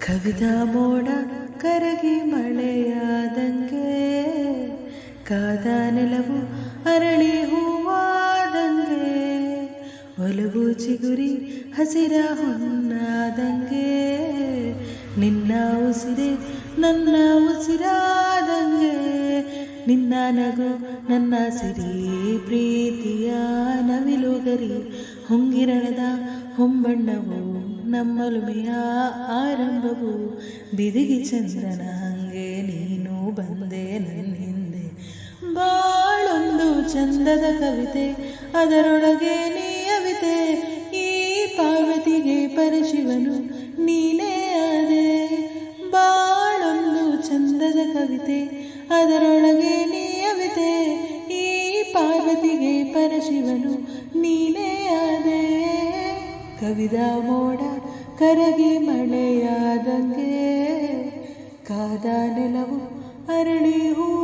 ಕವಿದ ಮೋಡ ಕರಗಿ ಮಳೆಯಾದಂಗೆ, ಕಾದ ನೆಲವು ಅರಳಿ ಹೂವಾದಂಗೆ, ಒಲವು ಚಿಗುರಿ ಹಸಿರ ಹೊನ್ನಾದಂಗೆ ನಿನ್ನ ಉಸಿರೆ ನನ್ನ ಉಸಿರಾದಂಗೆ, ನಿನ್ನ ನಗು ನನ್ನ ಸಿರಿ ಪ್ರೀತಿಯ ನವಿಲುಗರಿ ಹೊಂಗಿರಣದ ಹೊಂಬಣ್ಣವು ನಮ್ಮಲುಮೆಯ ಆರಂಭವು. ಬಿದಿಗಿ ಚಂದ್ರನ ಹಂಗೆ ನೀನು ಬಂದೆ ನನ್ನ ಬಾಳೊಂದು ಚಂದದ ಕವಿತೆ, ಅದರೊಳಗೆ ನೀಯವಿತೆ. ಈ ಪಾರ್ವತಿಗೆ ಪರಶಿವನು ನೀನೇ ಆದೆ ಬಾಳೊಂದು ಚಂದದ ಕವಿತೆ, ಅದರೊಳಗೆ ನೀಯವಿತೆ. ಈ ಪಾರ್ವತಿಗೆ ಪರಶಿವನು ನೀನೇ ಆದೆ ಕವಿದ ಮೋಡ ಕರಗಿ ಮಳೆಯಾದಂಗೆ ಕಾದ ನೆಲವು ಅರಳಿ ಹೂವಾ